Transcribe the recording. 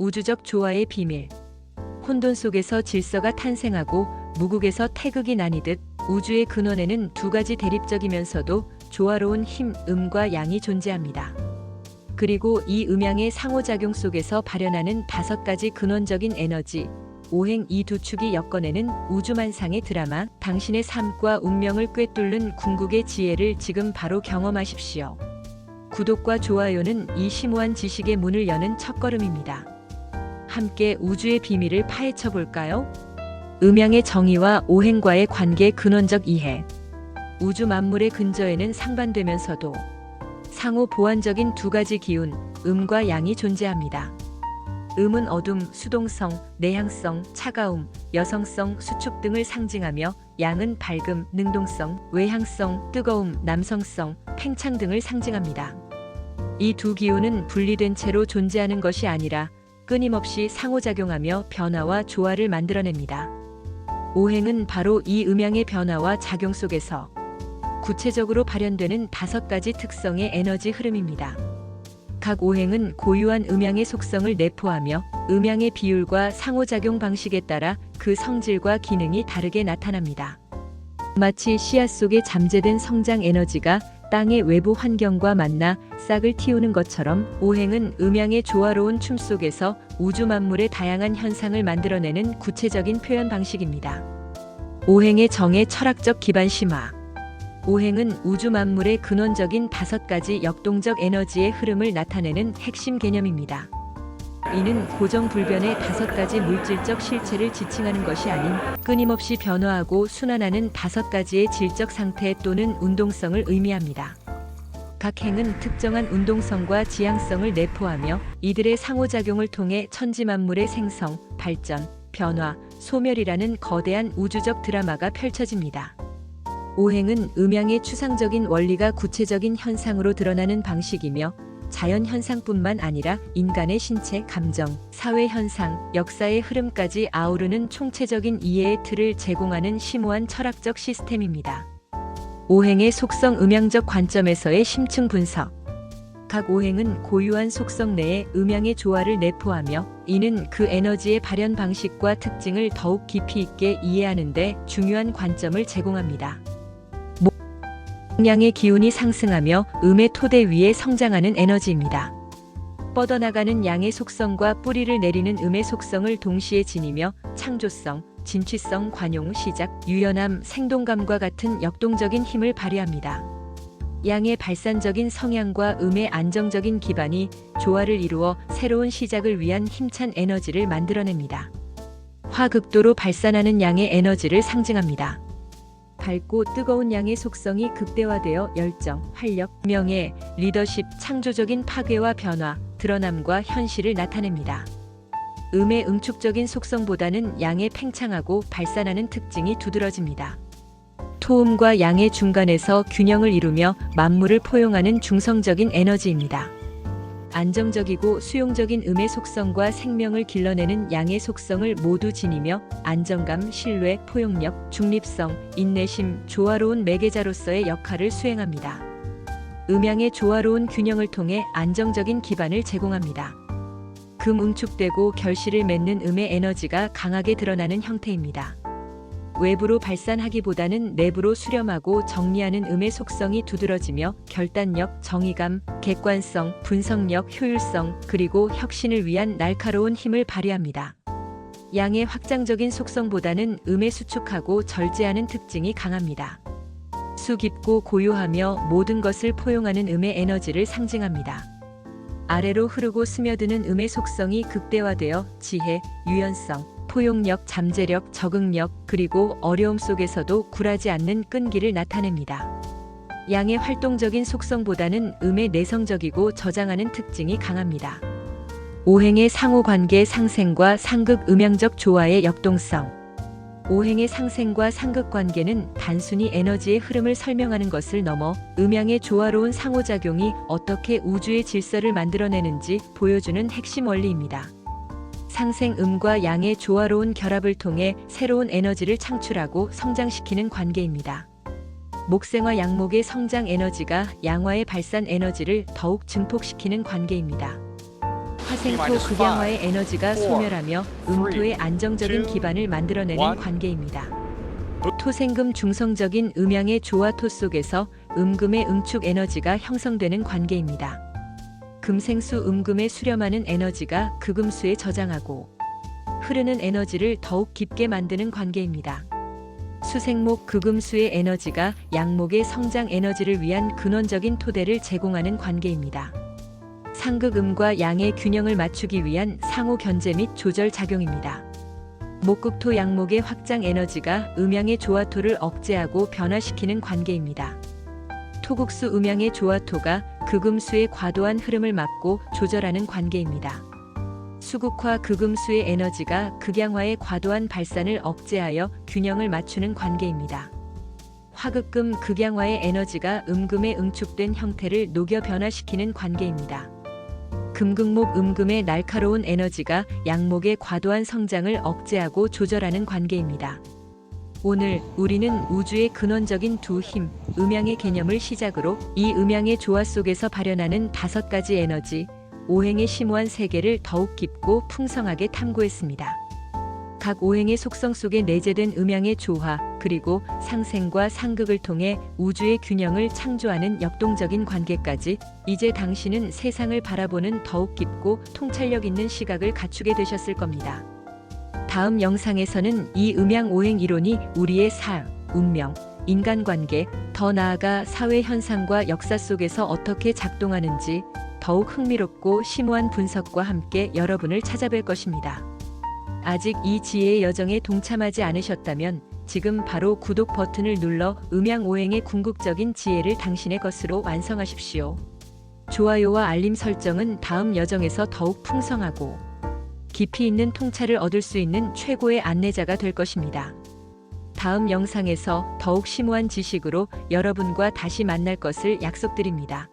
우주적 조화의 비밀. 혼돈 속에서 질서가 탄생하고 무국에서 태극이 나뉘듯 우주의 근원에는 두 가지 대립적이면서도 조화로운 힘, 음과 양이 존재합니다. 그리고 이 음양의 상호작용 속에서 발현하는 다섯 가지 근원적인 에너지, 오행 이 두 축이 엮어내는 우주만상의 드라마, 당신의 삶과 운명을 꿰뚫는 궁극의 지혜를 지금 바로 경험하십시오. 구독과 좋아요는 이 심오한 지식의 문을 여는 첫걸음입니다. 함께 우주의 비밀을 파헤쳐 볼까요? 음양의 정의와 오행과의 관계 근원적 이해. 우주 만물의 근저에는 상반되면서도 상호 보완적인 두 가지 기운, 음과 양이 존재합니다. 음은 어둠, 수동성, 내향성, 차가움, 여성성, 수축 등을 상징하며 양은 밝음, 능동성, 외향성, 뜨거움, 남성성, 팽창 등을 상징합니다. 이 두 기운은 분리된 채로 존재하는 것이 아니라 끊임없이 상호작용하며 변화와 조화를 만들어냅니다. 오행은 바로 이 음양의 변화와 작용 속에서 구체적으로 발현되는 다섯 가지 특성의 에너지 흐름입니다. 각 오행은 고유한 음양의 속성을 내포하며 음양의 비율과 상호작용 방식에 따라 그 성질과 기능이 다르게 나타납니다. 마치 씨앗 속에 잠재된 성장 에너지가 땅의 외부 환경과 만나 싹을 틔우는 것처럼 오행은 음양의 조화로운 춤 속에서 우주 만물의 다양한 현상을 만들어내는 구체적인 표현 방식입니다. 오행의 정의 철학적 기반 심화 오행은 우주 만물의 근원적인 다섯 가지 역동적 에너지의 흐름을 나타내는 핵심 개념입니다. 이는 고정불변의 다섯 가지 물질적 실체를 지칭하는 것이 아닌 끊임없이 변화하고 순환하는 다섯 가지의 질적 상태 또는 운동성을 의미합니다. 각 행은 특정한 운동성과 지향성을 내포하며 이들의 상호작용을 통해 천지만물의 생성, 발전, 변화, 소멸이라는 거대한 우주적 드라마가 펼쳐집니다. 오행은 음양의 추상적인 원리가 구체적인 현상으로 드러나는 방식이며 자연 현상뿐만 아니라 인간의 신체, 감정, 사회 현상, 역사의 흐름까지 아우르는 총체적인 이해의 틀을 제공하는 심오한 철학적 시스템입니다. 오행의 속성 음양적 관점에서의 심층 분석. 각 오행은 고유한 속성 내에 음양의 조화를 내포하며 이는 그 에너지의 발현 방식과 특징을 더욱 깊이 있게 이해하는데 중요한 관점을 제공합니다. 양의 기운이 상승하며 음의 토대 위에 성장하는 에너지입니다. 뻗어나가는 양의 속성과 뿌리를 내리는 음의 속성을 동시에 지니며 창조성, 진취성, 관용, 시작, 유연함, 생동감과 같은 역동적인 힘을 발휘합니다. 양의 발산적인 성향과 음의 안정적인 기반이 조화를 이루어 새로운 시작을 위한 힘찬 에너지를 만들어냅니다. 화극도로 발산하는 양의 에너지를 상징합니다. 밝고 뜨거운 양의 속성이 극대화되어 열정, 활력, 명예, 리더십, 창조적인 파괴와 변화, 드러남과 현실을 나타냅니다. 음의 응축적인 속성보다는 양의 팽창하고 발산하는 특징이 두드러집니다. 토음과 양의 중간에서 균형을 이루며 만물을 포용하는 중성적인 에너지입니다. 안정적이고 수용적인 음의 속성과 생명을 길러내는 양의 속성을 모두 지니며 안정감, 신뢰, 포용력, 중립성, 인내심, 조화로운 매개자로서의 역할을 수행합니다. 음양의 조화로운 균형을 통해 안정적인 기반을 제공합니다. 금 응축되고 결실을 맺는 음의 에너지가 강하게 드러나는 형태입니다. 외부로 발산하기보다는 내부로 수렴하고 정리하는 음의 속성이 두드러지며 결단력, 정의감, 객관성, 분석력, 효율성, 그리고 혁신을 위한 날카로운 힘을 발휘합니다. 양의 확장적인 속성보다는 음의 수축하고 절제하는 특징이 강합니다. 수 깊고 고요하며 모든 것을 포용하는 음의 에너지를 상징합니다. 아래로 흐르고 스며드는 음의 속성이 극대화되어 지혜, 유연성, 포용력, 잠재력, 적응력, 그리고 어려움 속에서도 굴하지 않는 끈기를 나타냅니다. 양의 활동적인 속성보다는 음의 내성적이고 저장하는 특징이 강합니다. 오행의 상호관계 상생과 상극 음양적 조화의 역동성. 오행의 상생과 상극 관계는 단순히 에너지의 흐름을 설명하는 것을 넘어 음양의 조화로운 상호작용이 어떻게 우주의 질서를 만들어내는지 보여주는 핵심 원리입니다. 상생음과 양의 조화로운 결합을 통해 새로운 에너지를 창출하고 성장시키는 관계입니다. 목생화 양목의 성장 에너지가 양화의 발산 에너지를 더욱 증폭시키는 관계입니다. 화생토 극양화의 에너지가 소멸하며 음토의 안정적인 기반을 만들어내는 관계입니다. 토생금 중성적인 음양의 조화토 속에서 음금의 응축 에너지가 형성되는 관계입니다. 금생수 음금에 수렴하는 에너지가 극음수에 저장하고 흐르는 에너지를 더욱 깊게 만드는 관계입니다. 수생목 극음수의 에너지가 양목의 성장 에너지를 위한 근원적인 토대를 제공하는 관계입니다. 상극음과 양의 균형을 맞추기 위한 상호 견제 및 조절 작용입니다. 목극토 양목의 확장 에너지가 음양의 조화토를 억제하고 변화시키는 관계입니다. 토국수 음양의 조화토가 극음수의 과도한 흐름을 막고 조절하는 관계입니다. 수국화 극음수의 에너지가 극양화의 과도한 발산을 억제하여 균형을 맞추는 관계입니다. 화극금 극양화의 에너지가 음금에 응축된 형태를 녹여 변화시키는 관계입니다. 금극목 음금의 날카로운 에너지가 양목의 과도한 성장을 억제하고 조절하는 관계입니다. 오늘 우리는 우주의 근원적인 두 힘, 음양의 개념을 시작으로 이 음양의 조화 속에서 발현하는 다섯 가지 에너지, 오행의 심오한 세계를 더욱 깊고 풍성하게 탐구했습니다. 각 오행의 속성 속에 내재된 음양의 조화, 그리고 상생과 상극을 통해 우주의 균형을 창조하는 역동적인 관계까지 이제 당신은 세상을 바라보는 더욱 깊고 통찰력 있는 시각을 갖추게 되셨을 겁니다. 다음 영상에서는 이 음양 오행 이론이 우리의 삶, 운명, 인간관계, 더 나아가 사회 현상과 역사 속에서 어떻게 작동하는지 더욱 흥미롭고 심오한 분석과 함께 여러분을 찾아뵐 것입니다. 아직 이 지혜의 여정에 동참하지 않으셨다면 지금 바로 구독 버튼을 눌러 음양 오행의 궁극적인 지혜를 당신의 것으로 완성하십시오. 좋아요와 알림 설정은 다음 여정에서 더욱 풍성하고 깊이 있는 통찰을 얻을 수 있는 최고의 안내자가 될 것입니다. 다음 영상에서 더욱 심오한 지식으로 여러분과 다시 만날 것을 약속드립니다.